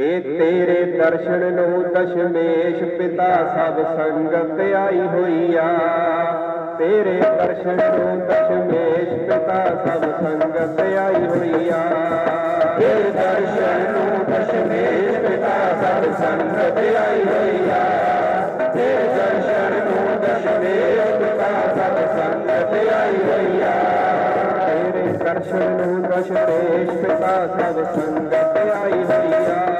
हे तेरे दर्शन नो दशमेश पिता सब संगत आई होइया। तेरे दर्शन नो दशमेश पिता सब संगत आई होइया। हे दर्शन नो दशमेश पिता सब संगत आई होइया। हे दर्शन नो दशमेश पिता सब संगत आई होइया। तेरे दर्शन नो दशमेश पिता सब संगत आई होइया।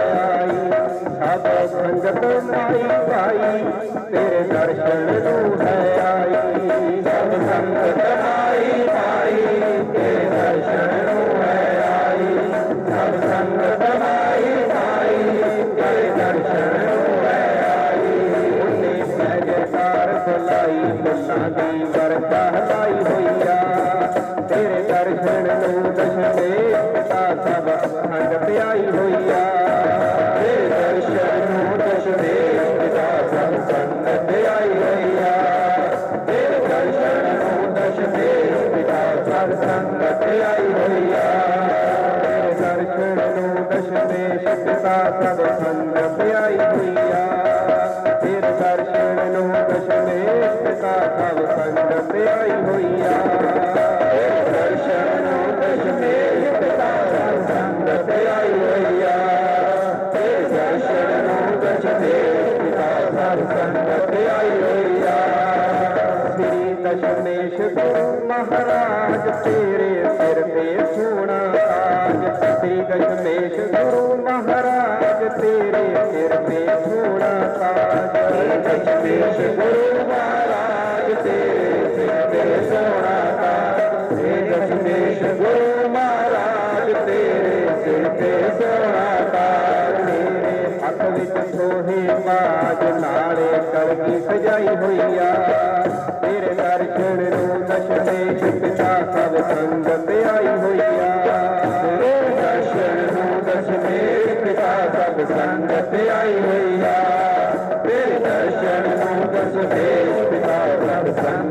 बाबा संगत नाई पाई तेरे दर्शन रूह है आई। सब संगत नाई पाई तेरे दर्शन रूह है आई। सब संगत नाई पाई तेरे दर्शन रूह है आई। उन्हें सहजकार सलाई मुन्ना दी वर कहलाई भैया तेरे दर्शन नू दशमे संगत आई भैया दर्शन दशमे पिता सब संगत आई भैया फिर दर्शन दशमे पिता सब संगत आई भैया दर्शन दशमे पिता सब संगत आई भैया महाराज तेरे सिर पे सोना ताज श्री गजमेश गुरु महाराज, तेरे सिर पे सोना ताज गजमेश विट सोहे नारे करके सजाई हुईया तेरे नर चुन पिता सब संगत आई हुईया दर्शन नर चुन नचने पिता सब संगत आई हुईया तेरे नर चुन नचने पिता सब संगत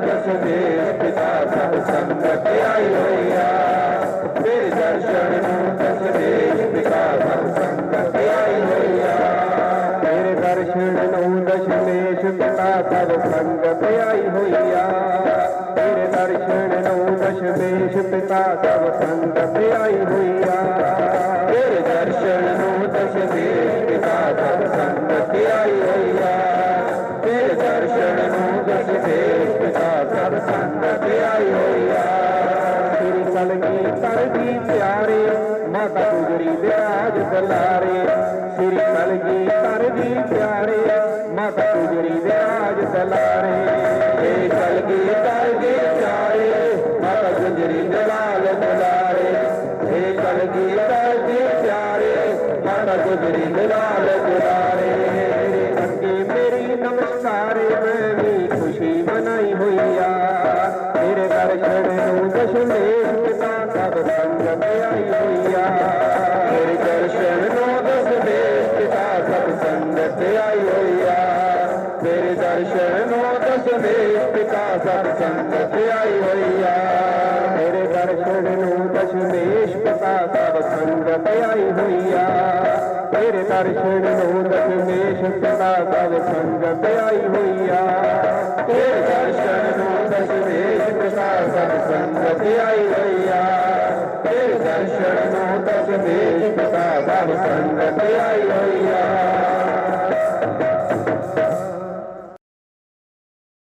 ਸਦੇਵ ਪਿਤਾ ਸਭ ਸੰਗਤ ਆਈ ਹੋਇਆ। ਫਿਰ ਦਰਸ਼ਨ ਨੂੰ ਸਦੇਵ ਪਿਤਾ ਸਭ ਸੰਗਤ ਆਈ ਹੋਇਆ। ਫਿਰ ਦਰਸ਼ਨ ਨੂੰ ਦਸ਼ਮੇਸ਼ ਪਿਤਾ ਸਭ ਸੰਗਤ ਆਈ ਹੋਇਆ। ਫਿਰ ਦਰਸ਼ਨ ਨੂੰ ਦਸ਼ਮੇਸ਼ ਪਿਤਾ ਸਭ ਸੰਗਤ ਆਈ ਹੋਇਆ। ਰਾਜ ਦਲਾਰੇ ਸ੍ਰੀ ਕਲਗੀ ਕਰਦੀ ਪਿਆਰੇ ਮਾਤਾ ਗੁਜਰੀ ਦੇ ਰਾਜ ਦਲਾਰੇ ਇਹ ਕਲਗੀ ਕਰਦੀ ਪਿਆਰੇ ਮਾਤਾ ਗੁਜਰੀ ਦੇ ਲਾਲ ਦਲਾਰੇ ਇਹ ਕਲਗੀ ਕਰਦੀ ਪਿਆਰੇ ਮਾਤਾ ਗੁਜਰੀ ਦੇ ਲਾਲ ਦਲਾਰੇ ਅੱਗੇ ਮੇਰੀ ਨਮਸਕਾਰੇ ਮੈਂ ਵੀ ਖੁਸ਼ੀ ਮਨਾਈ ਹੋਈ ਆ ਤੇਰੇ ਦਰਸ਼ਨ ਨੂੰ ਦਸ਼ਮੇਸ਼ ਨੂੰ ਦਸ਼ਮੇਸ਼ ਪਿਤਾ ਸਭ ਸੰਗਤ ਆਈ ਹੋਈ ਆ ਤੇਰੇ ਦਰਸ਼ਨ ਨੂੰ ਦਸ਼ਮੇਸ਼ ਪਿਤਾ ਸਭ ਸੰਗਤ ਆਈ ਹੋਈ ਆ ਤੇਰੇ ਦਰਸ਼ਨ ਨੂੰ ਦਸ਼ਮੇਸ਼ ਪਿਤਾ ਸਭ ਸੰਗਤ ਆਈ ਹੋਈ ਆ ਤੇਰੇ ਦਰਸ਼ਨ ਨੂੰ ਦਸ਼ਮੇਸ਼ ਪਿਤਾ ਸਭ ਸੰਗਤ ਆਈ ਹੋਈ ਆ ਤੇਰੇ ਦਰਸ਼ਨ ਨੂੰ ਦਸ਼ਮੇਸ਼ ਪਿਤਾ ਸਭ ਸੰਗਤ ਆਈ ਹੋਈ ਆ।